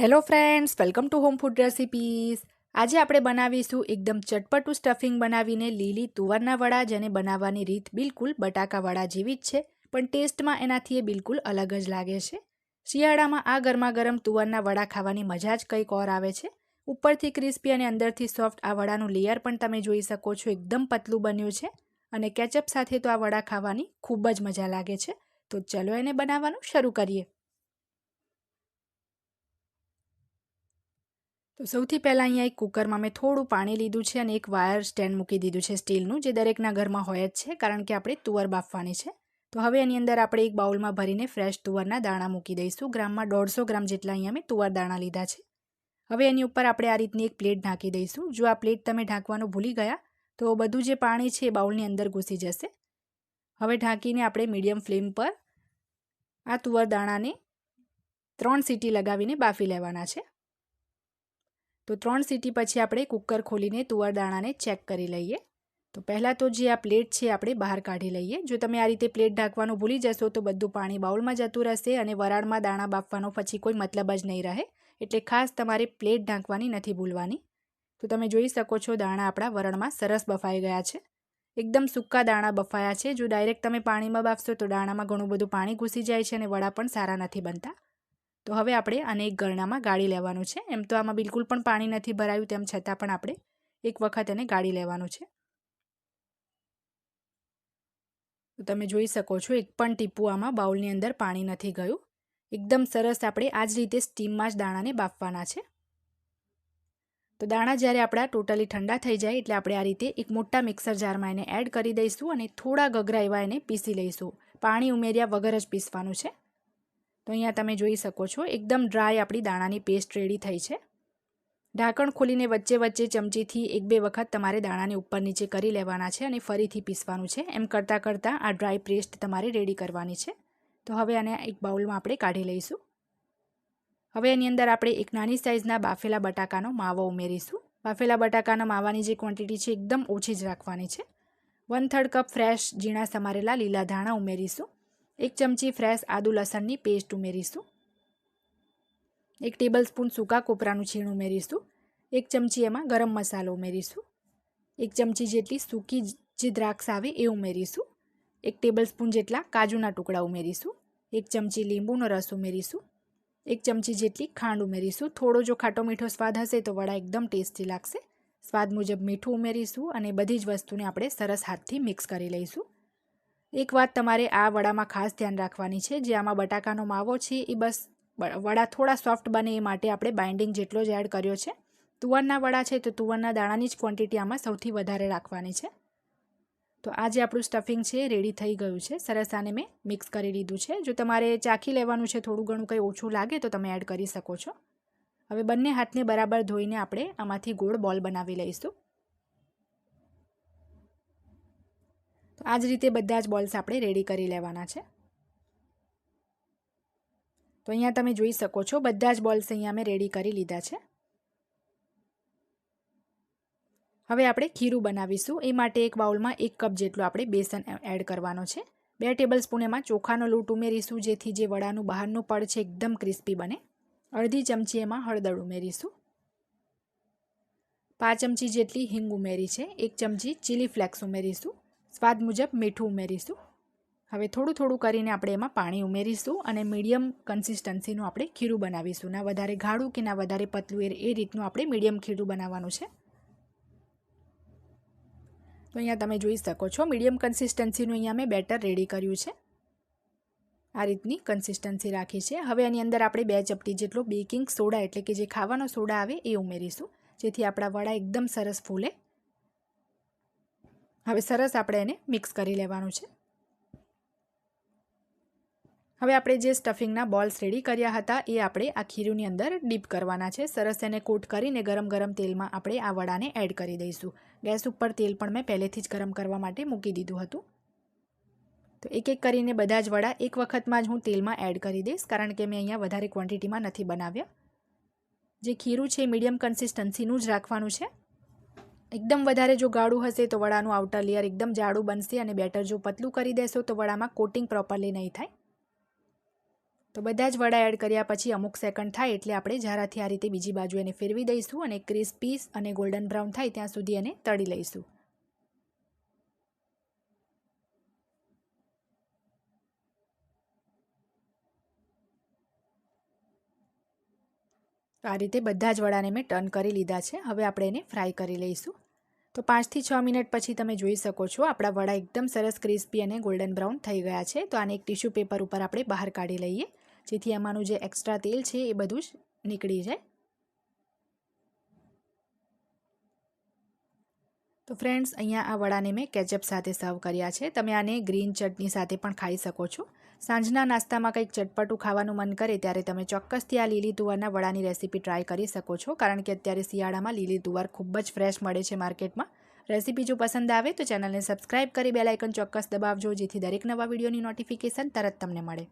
Hello friends welcome to home food recipes આજે આપણે બનાવીશું એકદમ ચટપટું સ્ટફિંગ બનાવીને લીલી તુવરના વડા જેને બનાવવાની રીત બિલકુલ બટાકા વડા જેવી જ છે, પણ ટેસ્ટમાં એનાથી એ બિલકુલ અલગ જ લાગે છે. શિયાળામાં આ ગરમા ગરમ તુવરના વડા ખાવાની મજા જ કંઈક ઓર આવે છે. ઉપરથી ક્રિસ્પી અને અંદરથી સોફ્ટ આ વડાનું લેયર પણ તમે જોઈ શકો છો, એકદમ પતલું બન્યું છે અને કેચઅપ સાથે તો આ વડા ખાવાની ખૂબ જ મજા લાગે છે. તો ચલો એને બનાવવાનું શરૂ કરીએ. તો સૌથી પહેલાં અહીંયા એક કુકરમાં મેં થોડું પાણી લીધું છે અને એક વાયર સ્ટેન્ડ મૂકી દીધું છે સ્ટીલનું, જે દરેકના ઘરમાં હોય જ છે, કારણ કે આપણે તુવર બાફવાની છે. તો હવે એની અંદર આપણે એક બાઉલમાં ભરીને ફ્રેશ તુવરના દાણા મૂકી દઈશું. ગ્રામમાં દોઢસો ગ્રામ જેટલા અહીંયા મેં તુવર દાણા લીધા છે. હવે એની ઉપર આપણે આ રીતની એક પ્લેટ ઢાંકી દઈશું. જો આ પ્લેટ તમે ઢાંકવાનું ભૂલી ગયા, તો બધું જે પાણી છે એ બાઉલની અંદર ઘૂસી જશે. હવે ઢાંકીને આપણે મીડિયમ ફ્લેમ પર આ તુવર દાણાને ત્રણ સીટી લગાવીને બાફી લેવાના છે. તો ત્રણ સીટી પછી આપણે કુકર ખોલીને તુવર દાણાને ચેક કરી લઈએ. તો પહેલાં તો જે આ પ્લેટ છે આપણે બહાર કાઢી લઈએ. જો તમે આ રીતે પ્લેટ ઢાંકવાનું ભૂલી જશો તો બધું પાણી બાઉલમાં જતું રહેશે અને વરાળમાં દાણા બાફવાનો પછી કોઈ મતલબ જ નહીં રહે. એટલે ખાસ તમારે પ્લેટ ઢાંકવાની નથી ભૂલવાની. તો તમે જોઈ શકો છો દાણા આપણા વરણમાં સરસ બફાઈ ગયા છે. એકદમ સૂકા દાણા બફાયા છે. જો ડાયરેક્ટ તમે પાણીમાં બાફશો તો દાણામાં ઘણું બધું પાણી ઘૂસી જાય છે અને વડા પણ સારા નથી બનતા. તો હવે આપણે આને એક ગરણામાં ગાળી લેવાનું છે. એમ તો આમાં બિલકુલ પણ પાણી નથી ભરાયું તેમ છતાં પણ આપણે એક વખત એને ગાળી લેવાનું છે. તો તમે જોઈ શકો છો, એક પણ ટીપું આમાં બાઉલની અંદર પાણી નથી ગયું. એકદમ સરસ આપણે આ જ રીતે સ્ટીમમાં જ દાણાને બાફવાના છે. તો દાણા જ્યારે આપણા ટોટલી ઠંડા થઈ જાય એટલે આપણે આ રીતે એક મોટા મિક્સર જારમાં એને એડ કરી દઈશું અને થોડા ગગરા એવા એને પીસી લઈશું. પાણી ઉમેર્યા વગર જ પીસવાનું છે. તો અહીંયા તમે જોઈ શકો છો, એકદમ ડ્રાય આપણી દાણાની પેસ્ટ રેડી થઈ છે. ઢાંકણ ખોલીને વચ્ચે વચ્ચે ચમચીથી એક બે વખત તમારે દાણાને ઉપર નીચે કરી લેવાના છે અને ફરીથી પીસવાનું છે. એમ કરતાં કરતાં આ ડ્રાય પેસ્ટ તમારે રેડી કરવાની છે. તો હવે આને એક બાઉલમાં આપણે કાઢી લઈશું. હવે એની અંદર આપણે એક નાની સાઇઝના બાફેલા બટાકાનો માવો ઉમેરીશું. બાફેલા બટાકાના માવાની જે ક્વોન્ટિટી છે, એકદમ ઓછી જ રાખવાની છે. વન થર્ડ કપ ફ્રેશ ઝીણા સમારેલા લીલા ધાણા ઉમેરીશું. એક ચમચી ફ્રેશ આદુ લસણની પેસ્ટ ઉમેરીશું. એક ટેબલ સ્પૂન સૂકા કોપરાનું છીણ ઉમેરીશું. એક ચમચી એમાં ગરમ મસાલો ઉમેરીશું. એક ચમચી જેટલી સૂકી જે દ્રાક્ષ આવે એ ઉમેરીશું. એક ટેબલ સ્પૂન જેટલા કાજુના ટુકડા ઉમેરીશું. એક ચમચી લીંબુનો રસ ઉમેરીશું. એક ચમચી જેટલી ખાંડ ઉમેરીશું. થોડો જો ખાટો મીઠો સ્વાદ હશે તો વડા એકદમ ટેસ્ટી લાગશે. સ્વાદ મુજબ મીઠું ઉમેરીશું અને બધી જ વસ્તુને આપણે સરસ હાથથી મિક્સ કરી લઈશું. એક વાત તમારે આ વડામાં ખાસ ધ્યાન રાખવાની છે, જે આમાં બટાકાનો માવો છે, એ બસ વડા થોડા સોફ્ટ બને એ માટે આપણે બાઇન્ડિંગ જેટલો જ એડ કર્યો છે. તુવરના વડા છે તો તુવરના દાણાની જ ક્વોન્ટિટી આમાં સૌથી વધારે રાખવાની છે. તો આ જે આપણું સ્ટફિંગ છે રેડી થઈ ગયું છે. સરસ આને મેં મિક્સ કરી લીધું છે. જો તમારે ચાખી લેવાનું છે, થોડું ઘણું કંઈ ઓછું લાગે તો તમે એડ કરી શકો છો. હવે બંને હાથને બરાબર ધોઈને આપણે આમાંથી ગોળ બોલ બનાવી લઈશું. તો આ જ રીતે બધા જ બોલ્સ આપણે રેડી કરી લેવાના છે. તો અહીંયા તમે જોઈ શકો છો, બધા જ બોલ્સ અહીંયા મેં રેડી કરી લીધા છે. હવે આપણે ખીરું બનાવીશું. એ માટે એક બાઉલમાં એક કપ જેટલું આપણે બેસન એડ કરવાનો છે. બે ટેબલ સ્પૂન એમાં ચોખાનો લોટ ઉમેરીશું, જેથી જે વડાનું બહારનું પડ છે એકદમ ક્રિસ્પી બને. અડધી ચમચી એમાં હળદર ઉમેરીશું. પાંચ ચમચી જેટલી હિંગ ઉમેરી છે. એક ચમચી ચીલી ફ્લેક્સ ઉમેરીશું. સ્વાદ મુજબ મીઠું ઉમેરીશું. હવે થોડું થોડું કરીને આપણે એમાં પાણી ઉમેરીશું અને મીડિયમ કન્સિસ્ટન્સીનું આપણે ખીરું બનાવીશું. ના વધારે ગાળું કે ના વધારે પતલું એ રીતનું આપણે મીડિયમ ખીરું બનાવવાનું છે. તો અહીંયા તમે જોઈ શકો છો, મીડિયમ કન્સિસ્ટન્સીનું અહીંયા મેં બેટર રેડી કર્યું છે. આ રીતની કન્સિસ્ટન્સી રાખી છે. હવે એની અંદર આપણે બે ચપટી જેટલો બેકિંગ સોડા એટલે કે જે ખાવાનો સોડા આવે એ ઉમેરીશું, જેથી આપણા વડા એકદમ સરસ ફૂલે. હવે સરસ આપણે એને મિક્સ કરી લેવાનું છે. હવે આપણે જે સ્ટફિંગના બોલ્સ રેડી કર્યા હતા એ આપણે આ ખીરુની અંદર ડીપ કરવાના છે. સરસ એને કોટ કરીને ગરમ ગરમ તેલમાં આપણે આ વડાને એડ કરી દઈશું. ગેસ ઉપર તેલ પણ મેં પહેલેથી જ ગરમ કરવા માટે મૂકી દીધું હતું. તો એક એક કરીને બધા જ વડા એક વખતમાં જ હું તેલમાં એડ કરી દઈશ કારણ કે મેં અહીંયા વધારે ક્વોન્ટિટીમાં નથી બનાવ્યા. જે ખીરું છે મીડિયમ કન્સિસ્ટન્સીનું જ રાખવાનું છે. એકદમ વધારે જો ગાળું હશે તો વડાનું આઉટર લેયર એકદમ જાડું બનશે અને બેટર જો પતલું કરી દેશો તો વડામાં કોટિંગ પ્રોપરલી નહીં થાય. તો બધા જ વડા એડ કર્યા પછી અમુક સેકન્ડ થાય એટલે આપણે જરાથી આ રીતે બીજી બાજુ એને ફેરવી દઈશું અને ક્રિસ્પીસ અને ગોલ્ડન બ્રાઉન થાય ત્યાં સુધી એને તળી લઈશું. તો આ રીતે બધા જ વડાને મેં ટર્ન કરી લીધા છે. હવે આપણે એને ફ્રાય કરી લઈશું. તો પાંચથી છ મિનિટ પછી તમે જોઈ શકો છો, આપણા વડા એકદમ સરસ ક્રિસ્પી અને ગોલ્ડન બ્રાઉન થઈ ગયા છે. તો આને એક ટીશ્યુ પેપર ઉપર આપણે બહાર કાઢી લઈએ, જેથી એમાંનું જે એક્સ્ટ્રા તેલ છે એ બધું જ નીકળી જાય. તો ફ્રેન્ડ્સ, અહીંયા આ વડાને મેં કેચઅપ સાથે સર્વ કર્યા છે. તમે આને ગ્રીન ચટણી સાથે પણ ખાઈ શકો છો. સાંજના નાસ્તામાં કંઈક ચટપટું ખાવાનું મન કરે ત્યારે તમે ચોક્કસથી આ લીલી તુવરના વડાની રેસીપી ટ્રાય કરી શકો છો. કારણ કે અત્યારે શિયાળામાં લીલી તુવર ખૂબ જ ફ્રેશ મળે છે માર્કેટમાં. રેસીપી જો પસંદ આવે તો ચેનલને સબસ્ક્રાઇબ કરી બેલાઇકન ચોક્કસ દબાવજો, જેથી દરેક નવા વિડીયોની નોટિફિકેશન તરત તમને મળે.